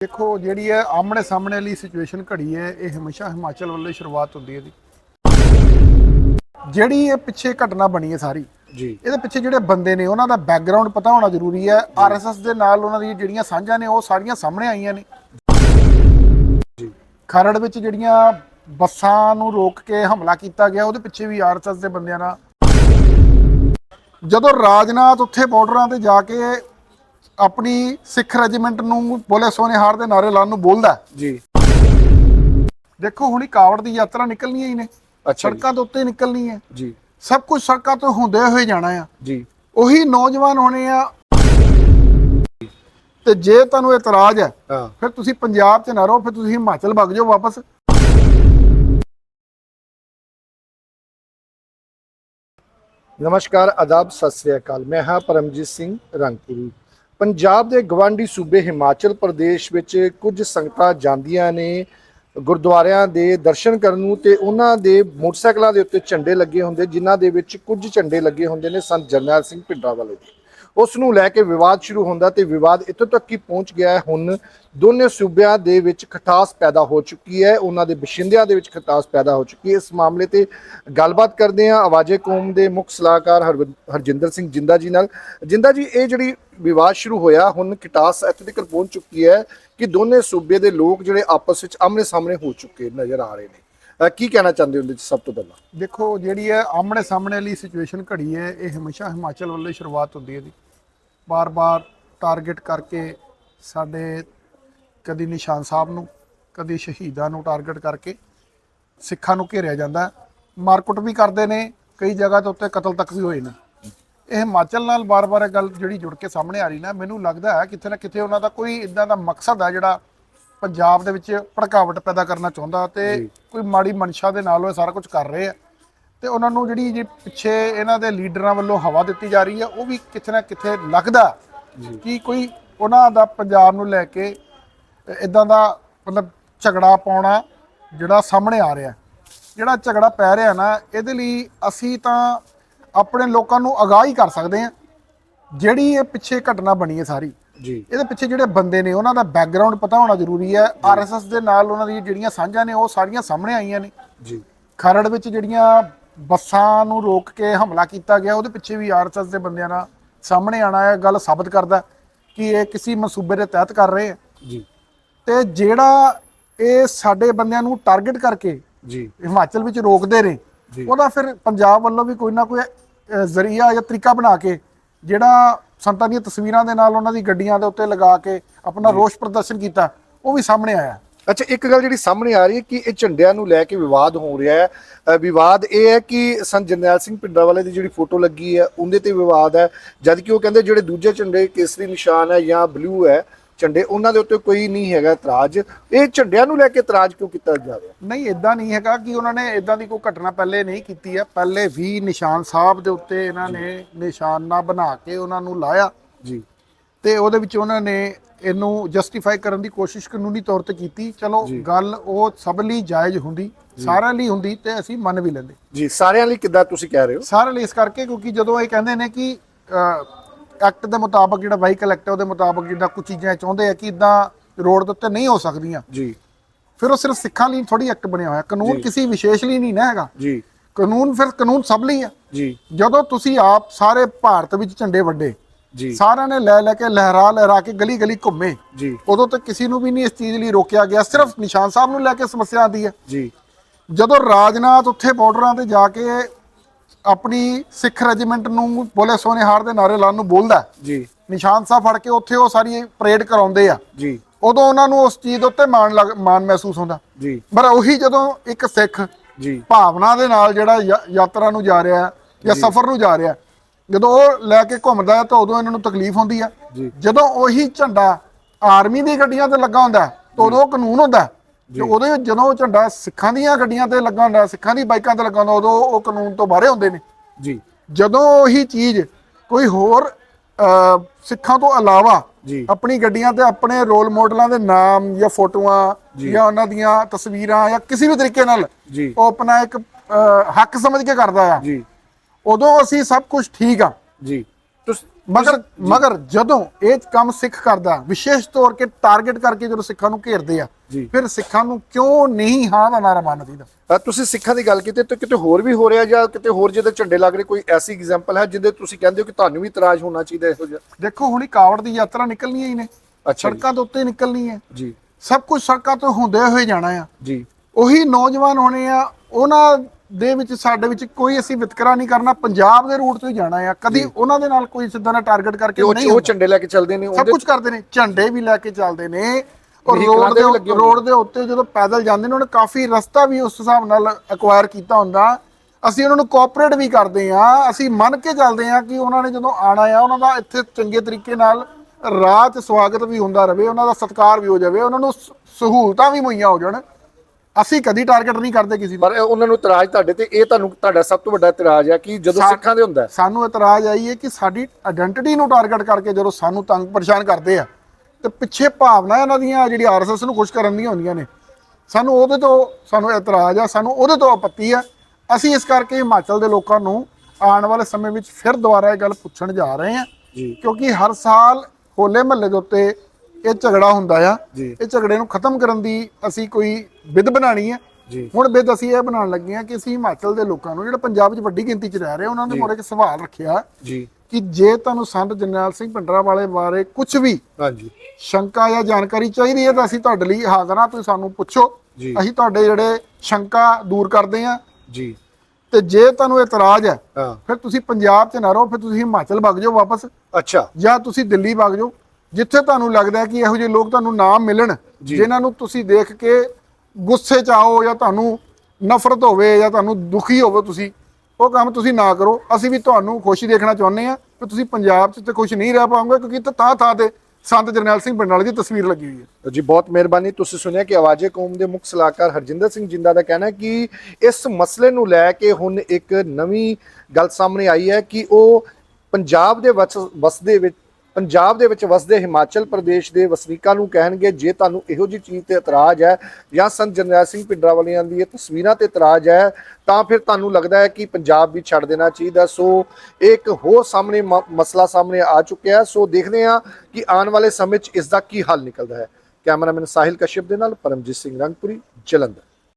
ਦੇਖੋ ਜਿਹੜੀ ਹੈ ਆਮਣੇ ਸਾਹਮਣੇ ਵਾਲੀ ਸਿਚੁਏਸ਼ਨ ਘੜੀ ਹੈ ਇਹ ਹਮੇਸ਼ਾ ਹਿਮਾਚਲ ਵੱਲੋਂ ਸ਼ੁਰੂਆਤ ਹੁੰਦੀ ਹੈ ਦੀ ਜਿਹੜੀ ਇਹ ਪਿੱਛੇ ਘਟਨਾ ਬਣੀ ਹੈ ਸਾਰੀ ਜੀ। ਇਹਦੇ ਪਿੱਛੇ ਜਿਹੜੇ ਬੰਦੇ ਨੇ ਉਹਨਾਂ ਦਾ ਬੈਕਗ੍ਰਾਉਂਡ ਪਤਾ ਹੋਣਾ ਜ਼ਰੂਰੀ ਹੈ। ਆਰਐਸਐਸ ਦੇ ਨਾਲ ਉਹਨਾਂ ਦੀਆਂ ਜਿਹੜੀਆਂ ਸਾਂਝਾਂ ਨੇ ਉਹ ਸਾਰੀਆਂ ਸਾਹਮਣੇ ਆਈਆਂ ਨੇ। ਜੀ। ਖਰੜ ਵਿੱਚ ਜਿਹੜੀਆਂ ਬੱਸਾਂ ਨੂੰ ਰੋਕ ਕੇ ਹਮਲਾ ਕੀਤਾ ਗਿਆ ਉਹਦੇ ਪਿੱਛੇ ਵੀ ਆਰਐਸਐਸ ਦੇ ਬੰਦਿਆਂ ਨਾਲ। ਜਦੋਂ ਰਾਜਨਾਥ ਉੱਥੇ ਬਾਰਡਰਾਂ ਤੇ ਜਾ ਕੇ ਆਪਣੀ ਸਿੱਖ ਰੈਜੀਮੈਂਟ ਨੂੰ ਬੋਲੇ ਸੋਨੇ ਹਾਰ ਦੇ ਨਾਰੇ ਲਾਉਣ ਨੂੰ ਬੋਲਦਾ ਹੈ। ਜੀ। ਦੇਖੋ ਹੁਣੀ ਕਾਵੜ ਦੀ ਯਾਤਰਾ ਨਿਕਲਣੀ ਹੀ ਨੇ। ਜੀ। ਸੜਕਾਂ ਦੇ ਉੱਤੇ ਨਿਕਲਣੀ ਹੈ। ਜੀ। ਸਭ ਕੁਝ ਸੜਕਾਂ ਤੋਂ ਹੁੰਦੇ ਹੋਏ ਜਾਣਾ ਆ ਜੀ। ਉਹੀ ਨੌਜਵਾਨ ਹੋਣੇ ਆ। ਤੇ ਜੇ ਤੁਹਾਨੂੰ ਇਤਰਾਜ਼ ਹੈ ਹਾਂ। ਫਿਰ ਤੁਸੀਂ ਪੰਜਾਬ 'ਚ ਨਾ ਰਹੋ ਫਿਰ ਤੁਸੀਂ ਹਿਮਾਚਲ ਭੱਜ ਜਾਓ ਵਾਪਸ। ਨਮਸਕਾਰ ਆਦਾਬ ਸਤਿ ਸ੍ਰੀ ਅਕਾਲ। ਮੈਂ ਹਾਂ ਪਰਮਜੀਤ ਸਿੰਘ ਰੰਗਪੁਰੀ। ਪੰਜਾਬ ਦੇ ਗਵਾਂਢੀ ਸੂਬੇ ਹਿਮਾਚਲ ਪ੍ਰਦੇਸ਼ ਵਿੱਚ ਕੁਝ ਸੰਗਤਾਂ ਜਾਂਦੀਆਂ ਨੇ ਗੁਰਦੁਆਰਿਆਂ ਦੇ ਦਰਸ਼ਨ ਕਰਨ ਨੂੰ ਤੇ ਉਹਨਾਂ ਦੇ ਮੋਟਰਸਾਈਕਲਾਂ ਦੇ ਉੱਤੇ ਝੰਡੇ ਲੱਗੇ ਹੁੰਦੇ, ਜਿਨ੍ਹਾਂ ਦੇ ਵਿੱਚ ਕੁਝ ਝੰਡੇ ਲੱਗੇ ਹੁੰਦੇ ਨੇ। ਸੰਤ ਜਰਨੈਲ ਸਿੰਘ ਭਿੰਡਰਾਂ ਵਾਲੇ। ਦੇ ਉਸ ਨੂੰ ਲੈ ਕੇ ਵਿਵਾਦ ਸ਼ੁਰੂ ਹੁੰਦਾ ਤੇ ਵਿਵਾਦ ਇੱਥੋਂ ਤੱਕ ਕਿ ਪਹੁੰਚ ਗਿਆ ਹੈ। ਹੁਣ ਦੋਨੇ ਸੂਬਿਆਂ ਦੇ ਵਿੱਚ ਖਟਾਸ ਪੈਦਾ ਹੋ ਚੁੱਕੀ ਹੈ। ਉਹਨਾਂ ਦੇ ਬਸ਼ਿੰਦਿਆਂ ਦੇ ਵਿੱਚ ਖਟਾਸ ਪੈਦਾ ਹੋ ਚੁੱਕੀ ਹੈ। ਇਸ ਮਾਮਲੇ ਤੇ ਗੱਲਬਾਤ ਕਰਦੇ ਹਾਂ ਆਵਾਜ਼ੇ ਕੌਮ ਦੇ ਮੁੱਖ ਸਲਾਹਕਾਰ ਹਰਵਿੰ- ਹਰਜਿੰਦਰ ਸਿੰਘ ਜਿੰਦਾ ਜੀ ਨਾਲ। ਜਿੰਦਾ ਜੀ, ਇਹ ਜਿਹੜੀ ਵਿਵਾਦ ਸ਼ੁਰੂ ਹੋਇਆ, ਹੁਣ ਖਟਾਸ ਇੱਥੇ ਤੱਕ ਪਹੁੰਚ ਚੁੱਕੀ ਹੈ ਕਿ ਦੋਨੇ ਸੂਬੇ ਦੇ ਲੋਕ ਜਿਹੜੇ ਆਪਸ ਵਿੱਚ ਆਮਨੇ ਸਾਹਮਣੇ ਹੋ ਚੁੱਕੇ ਨਜ਼ਰ ਆ ਰਹੇ ਨੇ। ਕੀ ਕਹਿਣਾ ਚਾਹੁੰਦੇ ਹੋ ਇਹਦੇ 'ਚ ਸਭ ਤੋਂ ਪਹਿਲਾਂ? ਦੇਖੋ, ਜਿਹੜੀ ਹੈ ਆਮਣੇ ਸਾਹਮਣੇ ਵਾਲੀ ਸਿਚੁਏਸ਼ਨ ਘੜੀ ਹੈ, ਇਹ ਹਮੇਸ਼ਾ ਹਿਮਾਚਲ ਵੱਲੋਂ ਸ਼ੁਰੂਆਤ ਹੁੰਦੀ ਹੈ ਜੀ। ਬਾਰ-ਬਾਰ ਟਾਰਗੇਟ ਕਰਕੇ ਸਾਡੇ ਕਦੀ ਨਿਸ਼ਾਨ ਸਾਹਿਬ ਨੂੰ, ਕਦੀ ਸ਼ਹੀਦਾਂ ਨੂੰ ਟਾਰਗੇਟ ਕਰਕੇ ਸਿੱਖਾਂ ਨੂੰ ਘੇਰਿਆ ਜਾਂਦਾ ਹੈ। ਮਾਰਕੁੱਟ ਵੀ ਕਰਦੇ ਨੇ, ਕਈ ਜਗ੍ਹਾ ਤੇ ਉੱਤੇ ਕਤਲ ਤੱਕ ਵੀ ਹੋਏ ਨੇ। ਇਹ ਹਿਮਾਚਲ ਨਾਲ ਬਾਰ-ਬਾਰ ਇਹ ਗੱਲ ਜਿਹੜੀ ਜੁੜ ਕੇ ਸਾਹਮਣੇ ਆ ਰਹੀ ਨਾ, ਮੈਨੂੰ ਲੱਗਦਾ ਹੈ ਕਿਤੇ ਨਾ ਕਿਤੇ ਉਹਨਾਂ ਦਾ ਕੋਈ ਇਦਾਂ ਦਾ ਮਕਸਦ ਹੈ ਜਿਹੜਾ ਪੰਜਾਬ ਦੇ ਵਿੱਚ ਭੜਕਾਵਟ ਪੈਦਾ ਕਰਨਾ ਚਾਹੁੰਦਾ ਤੇ ਕੋਈ ਮਾੜੀ ਮਨਸ਼ਾ ਦੇ ਨਾਲ ਉਹ ਸਾਰਾ ਕੁਝ ਕਰ ਰਹੇ ਆ। ਤੇ ਉਹਨਾਂ ਨੂੰ ਜਿਹੜੀ ਜੇ ਪਿੱਛੇ ਇਹਨਾਂ ਦੇ ਲੀਡਰਾਂ ਵੱਲੋਂ ਹਵਾ ਦਿੱਤੀ ਜਾ ਰਹੀ ਹੈ ਉਹ ਵੀ ਕਿਤੇ ਨਾ ਕਿਤੇ ਲੱਗਦਾ ਕਿ ਕੋਈ ਉਹਨਾਂ ਦਾ ਪੰਜਾਬ ਨੂੰ ਲੈ ਕੇ ਇਦਾਂ ਦਾ ਮਤਲਬ ਝਗੜਾ ਪਾਉਣਾ ਜਿਹੜਾ ਸਾਹਮਣੇ ਆ ਰਿਹਾ। ਜਿਹੜਾ ਝਗੜਾ ਪੈ ਰਿਹਾ ਨਾ ਇਹਦੇ ਲਈ ਅਸੀਂ ਤਾਂ ਆਪਣੇ ਲੋਕਾਂ ਨੂੰ ਅਗਾਹ ਹੀ ਕਰ ਸਕਦੇ ਹਾਂ ਜਿਹੜੀ ਇਹ ਪਿੱਛੇ ਘਟਨਾ ਬਣੀ ਹੈ ਸਾਰੀ ਜੀ। ਇਹਦੇ ਪਿੱਛੇ ਜਿਹੜੇ ਬੰਦੇ ਨੇ ਉਹਨਾਂ ਦਾ ਬੈਕਗ੍ਰਾਉਂਡ ਪਤਾ ਹੋਣਾ ਜ਼ਰੂਰੀ ਹੈ। ਆਰਐਸਐਸ ਦੇ ਨਾਲ ਉਹਨਾਂ ਦੀਆਂ ਜਿਹੜੀਆਂ ਸਾਂਝਾਂ ਨੇ ਉਹ ਸਾਰੀਆਂ ਸਾਹਮਣੇ ਆਈਆਂ ਨੇ। ਜੀ। ਖਰੜ ਵਿੱਚ ਜਿਹੜੀਆਂ ਬੱਸਾਂ ਨੂੰ ਰੋਕ ਕੇ ਹਮਲਾ ਕੀਤਾ ਗਿਆ ਉਹਦੇ ਪਿੱਛੇ ਵੀ ਆਰਐਸਐਸ ਦੇ ਬੰਦਿਆਂ ਨਾਲ ਸਾਹਮਣੇ ਆਣਾ ਹੈ ਗੱਲ ਸਾਬਤ ਕਰਦਾ ਕਿ ਇਹ ਕਿਸੇ ਮਨਸੂਬੇ ਦੇ ਤਹਿਤ ਕਰ ਰਹੇ ਆ ਜੀ। ਤੇ ਜਿਹੜਾ ਇਹ ਸਾਡੇ ਬੰਦਿਆਂ ਨੂੰ ਟਾਰਗੇਟ ਕਰਕੇ ਜੀ। ਹਿਮਾਚਲ ਵਿੱਚ ਰੋਕਦੇ ਨੇ। ਉਹਦਾ ਫਿਰ ਪੰਜਾਬ ਵੱਲੋਂ ਵੀ ਕੋਈ ਨਾ ਕੋਈ ਜ਼ਰੀਆ ਜਾਂ ਤਰੀਕਾ ਬਣਾ ਕੇ ਜਿਹੜਾ ਸੰਤਾਂ ਦੀਆਂ ਤਸਵੀਰਾਂ ਦੇ ਨਾਲ ਉਹਨਾਂ ਦੀ ਗੱਡੀਆਂ ਦੇ ਉੱਤੇ ਲਗਾ ਕੇ ਆਪਣਾ ਰੋਸ ਪ੍ਰਦਰਸ਼ਨ ਕੀਤਾ ਉਹ ਵੀ ਸਾਹਮਣੇ ਆਇਆ। ਅੱਛਾ ਇੱਕ ਗੱਲ ਜਿਹੜੀ ਸਾਹਮਣੇ ਆ ਰਹੀ ਹੈ ਕਿ ਇਹ ਝੰਡਿਆਂ ਨੂੰ ਲੈ ਕੇ ਵਿਵਾਦ ਹੋ ਰਿਹਾ ਹੈ। ਵਿਵਾਦ ਇਹ ਹੈ ਕਿ ਸੰਤ ਜਰਨੈਲ ਸਿੰਘ ਪਿੰਡਰਾਵਾਲੇ ਦੀ ਜਿਹੜੀ ਫੋਟੋ ਲੱਗੀ ਹੈ ਉਹਦੇ ਤੇ ਵਿਵਾਦ ਹੈ। ਜਦ ਕਿ ਉਹ ਕਹਿੰਦੇ ਜਿਹੜੇ ਦੂਜੇ ਝੰਡੇ ਕੇਸਰੀ ਨਿਸ਼ਾਨ ਹੈ ਜਾਂ ਬਲੂ ਹੈ ਝੰਡੇ ਉਹਨਾਂ ਦੇ ਉੱਤੇ ਕੋਈ ਨਹੀਂ ਹੈਗਾ ਇਤਰਾਜ਼। ਇਹ ਝੰਡਿਆਂ ਨੂੰ ਲੈ ਕੇ ਇਤਰਾਜ਼ ਕਿਉਂ ਕੀਤਾ ਜਾ ਰਿਹਾ? ਨਹੀਂ ਇਦਾਂ ਨਹੀਂ ਹੈਗਾ ਕਿ ਉਹਨਾਂ ਨੇ ਇਦਾਂ ਦੀ ਕੋਈ ਘਟਨਾ ਪਹਿਲੇ ਨਹੀਂ ਕੀਤੀ ਹੈ। ਪਹਿਲੇ ਵੀ ਨਿਸ਼ਾਨ ਸਾਹਿਬ ਦੇ ਉੱਤੇ ਇਹਨਾਂ ਨੇ ਨਿਸ਼ਾਨਾ ਬਣਾ ਕੇ ਉਹਨਾਂ ਨੂੰ ਲਾਇਆ। ਜੀ। ਤੇ ਉਹਦੇ ਵਿੱਚ ਉਹਨਾਂ ਨੇ ਇਹਨੂੰ ਜਸਟੀਫਾਈ ਕਰਨ ਦੀ ਕੋਸ਼ਿਸ਼ ਕਾਨੂੰਨੀ ਤੌਰ ਤੇ ਕੀਤੀ। ਚਲੋ ਗੱਲ ਉਹ ਸਭ ਲਈ ਜਾਇਜ਼ ਹੁੰਦੀ ਸਾਰਿਆਂ ਲਈ ਹੁੰਦੀ ਤੇ ਅਸੀਂ ਮੰਨ ਵੀ ਲੈਂਦੇ। ਜੀ ਸਾਰਿਆਂ ਲਈ ਕਿੱਦਾਂ ਤੁਸੀਂ ਕਹਿ ਰਹੇ ਹੋ? ਸਾਰਿਆਂ ਲਈ ਇਸ ਕਰਕੇ ਕਿਉਂਕਿ ਜਦੋਂ ਇਹ ਕਹਿੰਦੇ ਨੇ ਕਿ ਐਕਟ ਦੇ ਮੁਤਾਬਕ ਜਿਹੜਾ ਵਾਹੀਕਲ ਐਕਟ ਹੈ ਉਹਦੇ ਮੁਤਾਬਕ ਜਿੱਦਾਂ ਕੁਝ ਚੀਜ਼ਾਂ ਚਾਹੁੰਦੇ ਆ ਕਿ ਇਦਾਂ ਰੋਡ ਦੇ ਉੱਤੇ ਨਹੀਂ ਹੋ ਸਕਦੀਆਂ। ਜੀ। ਫਿਰ ਉਹ ਸਿਰਫ ਸਿੱਖਾਂ ਲਈ ਥੋੜੀ ਐਕਟ ਬਣਿਆ ਹੋਇਆ। ਕਾਨੂੰਨ ਕਿਸੇ ਵਿਸ਼ੇਸ਼ ਲਈ ਨਹੀਂ ਨਾ ਹੈਗਾ। ਜੀ। ਕਾਨੂੰਨ ਫਿਰ ਕਾਨੂੰਨ ਸਭ ਲਈ ਆ। ਜੀ। ਜਦੋਂ ਤੁਸੀਂ ਆਪ ਸਾਰੇ ਭਾਰਤ ਵਿੱਚ ਝੰਡੇ ਵੱਡੇ ਜੀ। ਸਾਰਿਆਂ ਨੇ ਲੈ ਲੈ ਕੇ ਲਹਿਰਾ ਲਹਿਰਾ ਕੇ ਗਲੀ ਗਲੀ ਘੁੰਮੇ ਜੀ। ਉਦੋਂ ਤੱਕ ਕਿਸੇ ਨੂੰ ਵੀ ਨਹੀਂ ਇਸ ਚੀਜ਼ ਲਈ ਰੋਕਿਆ ਗਿਆ। ਸਿਰਫ ਨਿਸ਼ਾਨ ਸਾਹਿਬ ਨੂੰ ਲੈ ਕੇ ਸਮੱਸਿਆ ਆਦੀ ਹੈ। ਜੀ। ਜਦੋਂ ਰਾਜਨਾਥ ਉੱਥੇ ਬਾਰਡਰਾਂ ਤੇ ਜਾ ਕੇ ਆਪਣੀ ਸਿੱਖ ਰੈਜੀਮੈਂਟ ਨੂੰ ਬੋਲੇ ਸੋਨੇ ਹਾਰ ਦੇ ਨਾਰੇ ਲਾਉਣ ਨੂੰ ਬੋਲਦਾ। ਜੀ। ਨਿਸ਼ਾਨ ਸਾਹਿਬ ਫੜ ਕੇ ਉੱਥੇ ਉਹ ਸਾਰੀ ਪਰੇਡ ਕਰਾਉਂਦੇ ਆ। ਜੀ। ਉਦੋਂ ਉਹਨਾਂ ਨੂੰ ਉਸ ਚੀਜ਼ ਦੇ ਉੱਤੇ ਮਾਣ ਮਾਣ ਮਹਿਸੂਸ ਹੁੰਦਾ। ਜੀ। ਪਰ ਉਹੀ ਜਦੋਂ ਇੱਕ ਸਿੱਖ ਜੀ। ਭਾਵਨਾ ਦੇ ਨਾਲ ਜਿਹੜਾ ਯਾਤਰਾ ਨੂੰ ਜਾ ਰਿਹਾ ਜਾਂ ਸਫ਼ਰ ਨੂੰ ਜਾ ਰਿਹਾ ਜਦੋਂ ਉਹ ਲੈ ਕੇ ਘੁੰਮਦਾ ਹੈ ਤਾਂ ਉਦੋਂ ਇਹਨਾਂ ਨੂੰ ਤਕਲੀਫ ਹੁੰਦੀ ਆ ਜੀ। ਜਦੋਂ ਉਹੀ ਝੰਡਾ ਆਰਮੀ ਦੀ ਗੱਡੀਆਂ ਤੇ ਲੱਗਾ ਹੁੰਦਾ ਤਾਂ ਉਦੋਂ ਉਹ ਕਾਨੂੰਨ ਹੁੰਦਾ। ਤੇ ਉਦੋਂ ਜਦੋਂ ਉਹ ਝੰਡਾ ਸਿੱਖਾਂ ਦੀਆਂ ਗੱਡੀਆਂ ਤੇ ਲੱਗਾ ਹੁੰਦਾ ਸਿੱਖਾਂ ਦੀ ਬਾਈਕਾਂ ਤੇ ਲੱਗਾ ਹੁੰਦਾ ਉਦੋਂ ਉਹ ਕਾਨੂੰਨ ਤੋਂ ਬਾਹਰੇ ਹੁੰਦੇ ਨੇ। ਜੀ। ਜਦੋਂ ਉਹੀ ਚੀਜ਼ ਕੋਈ ਹੋਰ ਸਿੱਖਾਂ ਤੋਂ ਇਲਾਵਾ ਆਪਣੀ ਗੱਡੀਆਂ ਤੇ ਆਪਣੇ ਰੋਲ ਮਾਡਲਾਂ ਦੇ ਨਾਮ ਜਾਂ ਫੋਟੋਆਂ ਜਾਂ। ਉਹਨਾਂ ਦੀਆਂ ਤਸਵੀਰਾਂ ਜਾਂ ਕਿਸੇ ਵੀ ਤਰੀਕੇ ਨਾਲ ਉਹ ਆਪਣਾ ਇੱਕ ਹੱਕ ਸਮਝ ਕੇ ਕਰਦਾ ਆ। ਜੀ। ਉਦੋਂ ਅਸੀਂ ਸਭ ਕੁਝ ਠੀਕ ਆ। ਜੀ। ਮਗਰ ਮਗਰ ਜਦੋਂ ਇਹ ਕੰਮ ਸਿੱਖ ਕਰਦਾ ਵਿਸ਼ੇਸ਼ ਤੌਰ ਤੇ ਟਾਰਗੇਟ ਕਰਕੇ ਜਦੋਂ ਸਿੱਖਾਂ ਨੂੰ ਘੇਰਦੇ ਆ। ਫਿਰ ਸਿੱਖਾਂ ਨੂੰ ਕਿਉਂ ਨਹੀਂ ਹਾਂ ਦਾ ਨਾਰਾ ਮਾਰਨਾ ਚਾਹੀਦਾ ਤੁਸੀਂ ਸਿੱਖਾਂ ਦੀ ਗੱਲ ਕੀਤੀ ਤੇ ਕਿਤੇ ਹੋਰ ਵੀ ਹੋ ਰਿਹਾ ਜਾਂ ਕਿਤੇ ਹੋਰ ਜਿਹਦੇ ਝੰਡੇ ਲੱਗ ਰਹੇ ਕੋਈ ਐਸੀ ਐਗਜ਼ਾਮਪਲ ਹੈ ਜਿਹਦੇ ਤੁਸੀਂ ਕਹਿੰਦੇ ਹੋ ਕਿ ਤੁਹਾਨੂੰ ਵੀ ਇਤਰਾਜ਼ ਹੋਣਾ ਚਾਹੀਦਾ ਇਹੋ ਜਿਹਾ? ਦੇਖੋ ਹੁਣੀ ਕਾਵੜ ਦੀ ਯਾਤਰਾ ਨਿਕਲਣੀਆਂ ਹੀ ਨੇ। ਸੜਕਾਂ ਦੇ ਉੱਤੇ ਨਿਕਲਣੀ ਹੈ। ਜੀ। ਸਭ ਕੁਝ ਸੜਕਾਂ ਤੋਂ ਹੁੰਦੇ ਹੋਏ ਜਾਣਾ ਆ। ਜੀ। ਉਹੀ ਨੌਜਵਾਨ ਹੋਣੇ ਆ ਉਹਨਾਂ ਦੇ ਵਿੱਚ ਸਾਡੇ ਵਿੱਚ ਕੋਈ ਅਸੀਂ ਵਿਤਕਰਾ ਨਹੀਂ ਕਰਨਾ ਪੰਜਾਬ ਦੇ ਰੂਟ ਤੋਂ ਹੀ ਜਾਣਾ ਆ। ਕਦੀ ਉਹਨਾਂ ਦੇ ਨਾਲ ਕੋਈ ਸਿੱਧਾ ਨਾ ਟਾਰਗੇਟ ਕਰਕੇ ਨਹੀਂ ਉਹ। ਝੰਡੇ ਲੈ ਕੇ ਚੱਲਦੇ ਨੇ ਸਭ ਕੁਝ ਕਰਦੇ ਨੇ ਝੰਡੇ ਵੀ ਲੈ ਕੇ ਚੱਲਦੇ ਨੇ। ਔਰ ਰੋਡ ਦੇ ਰੋਡ ਦੇ ਉੱਤੇ ਜਦੋਂ ਪੈਦਲ ਜਾਂਦੇ ਨੇ ਉਹਨੇ ਕਾਫੀ ਰਸਤਾ ਵੀ ਉਸ ਹਿਸਾਬ ਨਾਲ ਐਕਵਾਇਰ ਕੀਤਾ ਹੁੰਦਾ। ਅਸੀਂ ਉਹਨਾਂ ਨੂੰ ਕੋਆਪਰੇਟ ਵੀ ਕਰਦੇ ਆ ਅਸੀਂ ਮੰਨ ਕੇ ਚੱਲਦੇ ਆ ਕਿ ਉਹਨਾਂ ਨੇ ਜਦੋਂ ਆਣਾ ਆ ਉਹਨਾਂ ਦਾ ਇੱਥੇ ਚੰਗੇ ਤਰੀਕੇ ਨਾਲ ਰਾਹ 'ਚ ਸਵਾਗਤ ਵੀ ਹੁੰਦਾ ਰਵੇ ਉਹਨਾਂ ਦਾ ਸਤਿਕਾਰ ਵੀ ਹੋ ਜਾਵੇ ਉਹਨਾਂ ਨੂੰ ਸਹੂਲਤਾਂ ਵੀ ਮੁਹੱਈਆ ਹੋ ਜਾਣ। ਅਸੀਂ ਕਦੀ ਟਾਰਗੇਟ ਨਹੀਂ ਕਰਦੇ ਕਿਸੇ ਨੂੰ। ਪਰ ਉਹਨਾਂ ਨੂੰ ਇਤਰਾਜ਼ ਤੁਹਾਡੇ ਤੇ ਇਹ ਤੁਹਾਨੂੰ ਤੁਹਾਡਾ ਸਭ ਤੋਂ ਵੱਡਾ ਇਤਰਾਜ਼ ਹੈ ਕਿ ਜਦੋਂ ਸਿੱਖਾਂ ਦੇ ਹੁੰਦਾ ਸਾਨੂੰ ਇਤਰਾਜ਼ ਆਈ ਹੈ ਕਿ ਸਾਡੀ ਆਇਡੈਂਟੀਟੀ ਨੂੰ ਟਾਰਗੇਟ ਕਰਕੇ ਜਦੋਂ ਸਾਨੂੰ ਤੰਗ ਪਰੇਸ਼ਾਨ ਕਰਦੇ ਆ ਤੇ ਪਿੱਛੇ ਭਾਵਨਾ ਇਹਨਾਂ ਦੀਆਂ ਜਿਹੜੀ ਆਰਐਸਐਸ ਨੂੰ ਖੁਸ਼ ਕਰਨ ਦੀਆਂ ਹੁੰਦੀਆਂ ਨੇ। ਸਾਨੂੰ ਉਹਦੇ ਤੋਂ ਸਾਨੂੰ ਇਤਰਾਜ਼ ਆ ਸਾਨੂੰ ਉਹਦੇ ਤੋਂ ਆਪੱਤੀ ਆ। ਅਸੀਂ ਇਸ ਕਰਕੇ ਹਿਮਾਚਲ ਦੇ ਲੋਕਾਂ ਨੂੰ ਆਉਣ ਵਾਲੇ ਸਮੇਂ ਵਿੱਚ ਫਿਰ ਦੁਬਾਰਾ ਇਹ ਗੱਲ ਪੁੱਛਣ ਜਾ ਰਹੇ ਹਾਂ ਕਿਉਂਕਿ ਹਰ ਸਾਲ ਹੋਲੇ ਮਹੱਲੇ ਦੇ ਉੱਤੇ ਇਹ ਝਗੜਾ ਹੁੰਦਾ ਆ। ਇਹ ਝਗੜੇ ਨੂੰ ਖਤਮ ਕਰਨ ਦੀ ਅਸੀਂ ਕੋਈ ਵਿਧ ਬਣਾਣੀ ਹੈ ਹੁਣ ਬਿਦ ਅਸੀਂ ਇਹ ਬਣਾਉਣ ਲੱਗੇ ਹਾਂ ਕਿ ਅਸੀਂ ਹਿਮਾਚਲ ਦੇ ਲੋਕਾਂ ਨੂੰ ਜਿਹੜਾ ਪੰਜਾਬ ਵਿੱਚ ਵੱਡੀ ਗਿਣਤੀ 'ਚ ਰਹਿ ਰਹੇ ਉਹਨਾਂ ਦੇ ਮੋਰੇ ਇੱਕ ਸਵਾਲ ਰੱਖਿਆ ਜੀ। ਕਿ ਜੇ ਤੁਹਾਨੂੰ ਸੰਤ ਜਰਨੈਲ ਸਿੰਘ ਭਿੰਡਰਾਂ ਵਾਲੇ ਬਾਰੇ ਕੁਝ ਵੀ ਹਾਂਜੀ। ਸ਼ੰਕਾ ਜਾਂ ਜਾਣਕਾਰੀ ਚਾਹੀਦੀ ਹੈ ਤਾਂ ਅਸੀਂ ਤੁਹਾਡੇ ਲਈ ਹਾਜ਼ਰ ਹਾਂ ਤੁਸੀਂ ਸਾਨੂੰ ਪੁੱਛੋ। ਅਸੀਂ ਤੁਹਾਡੇ ਜਿਹੜੇ ਸ਼ੰਕਾ ਦੂਰ ਕਰਦੇ ਹਾਂ। ਜੀ। ਤੇ ਜੇ ਤੁਹਾਨੂੰ ਇਤਰਾਜ਼ ਹੈ ਹਾਂ। ਫਿਰ ਤੁਸੀਂ ਪੰਜਾਬ 'ਚ ਨਾ ਰਹੋ ਫਿਰ ਤੁਸੀਂ ਹਿਮਾਚਲ ਵਗ ਜਾਓ ਵਾਪਸ। ਅੱਛਾ। ਜਾਂ ਤੁਸੀਂ ਦਿੱਲੀ ਵਗ ਜਾਓ। ਜਿੱਥੇ ਤੁਹਾਨੂੰ ਲੱਗਦਾ ਕਿ ਇਹੋ ਜਿਹੇ ਲੋਕ ਤੁਹਾਨੂੰ ਨਾ ਮਿਲਣ। ਜਿਨ੍ਹਾਂ ਨੂੰ ਤੁਸੀਂ ਦੇਖ ਕੇ ਗੁੱਸੇ 'ਚ ਆਓ ਜਾਂ ਤੁਹਾਨੂੰ ਨਫ਼ਰਤ ਹੋਵੇ ਜਾਂ ਤੁਹਾਨੂੰ ਦੁਖੀ ਹੋਵੇ ਤੁਸੀਂ ਉਹ ਕੰਮ ਤੁਸੀਂ ਨਾ ਕਰੋ। ਅਸੀਂ ਵੀ ਤੁਹਾਨੂੰ ਖੁਸ਼ੀ ਦੇਖਣਾ ਚਾਹੁੰਦੇ ਆ ਕਿ ਤੁਸੀਂ ਪੰਜਾਬ 'ਚ ਤੇ ਖੁਸ਼ ਨਹੀਂ ਰਹਿ ਪਾਓਗੇ ਕਿਉਂਕਿ ਇੱਥੇ ਥਾਂ ਥਾਂ ਤੇ ਸੰਤ ਜਰਨੈਲ ਸਿੰਘ ਪਿੰਡ ਵਾਲੇ ਦੀ ਤਸਵੀਰ ਲੱਗੀ ਹੋਈ ਹੈ। ਜੀ ਬਹੁਤ ਮਿਹਰਬਾਨੀ। ਤੁਸੀਂ ਸੁਣਿਆ ਕਿ ਆਵਾਜ਼ੇ ਕੌਮ ਦੇ ਮੁੱਖ ਸਲਾਹਕਾਰ ਹਰਜਿੰਦਰ ਸਿੰਘ ਜਿੰਦਾ ਦਾ ਕਹਿਣਾ ਕਿ ਇਸ ਮਸਲੇ ਨੂੰ ਲੈ ਕੇ ਹੁਣ ਇੱਕ ਨਵੀਂ ਗੱਲ ਸਾਹਮਣੇ ਆਈ ਹੈ ਕਿ ਉਹ ਪੰਜਾਬ ਦੇ ਵਸ- ਵਸਦੇ ਵਿੱਚ ਪੰਜਾਬ ਦੇ ਵਿੱਚ ਵਸਦੇ ਹਿਮਾਚਲ ਪ੍ਰਦੇਸ਼ ਦੇ ਵਸਨੀਕਾਂ ਨੂੰ ਕਹਿਣਗੇ, ਜੇ ਤੁਹਾਨੂੰ ਇਹੋ ਜਿਹੀ ਚੀਜ਼ ਤੇ ਇਤਰਾਜ਼ ਹੈ ਜਾਂ ਸੰਤ ਜਰਨੈਲ ਸਿੰਘ ਭਿੰਡਰਾਂ ਵਾਲਿਆਂ ਦੀ ਇਹ ਤਸਵੀਰਾਂ ਤੇ ਇਤਰਾਜ਼ ਹੈ, ਤਾਂ ਫਿਰ ਤੁਹਾਨੂੰ ਲੱਗਦਾ ਹੈ ਕਿ ਪੰਜਾਬ ਵੀ ਛੱਡ ਦੇਣਾ ਚਾਹੀਦਾ। ਸੋ ਇਹ ਇੱਕ ਹੋਰ ਸਾਹਮਣੇ ਮ- ਮਸਲਾ ਸਾਹਮਣੇ ਆ ਚੁੱਕਿਆ ਹੈ। ਸੋ ਦੇਖਦੇ ਹਾਂ ਕਿ ਆਉਣ ਵਾਲੇ ਸਮੇਂ 'ਚ ਇਸ ਦਾ ਕੀ ਹੱਲ ਨਿਕਲਦਾ ਹੈ। ਕੈਮਰਾਮੈਨ ਸਾਹਿਲ ਕਸ਼ਿਪ ਦੇ ਨਾਲ ਪਰਮਜੀਤ ਸਿੰਘ ਰੰਗਪੁਰੀ, ਜਲੰਧਰ।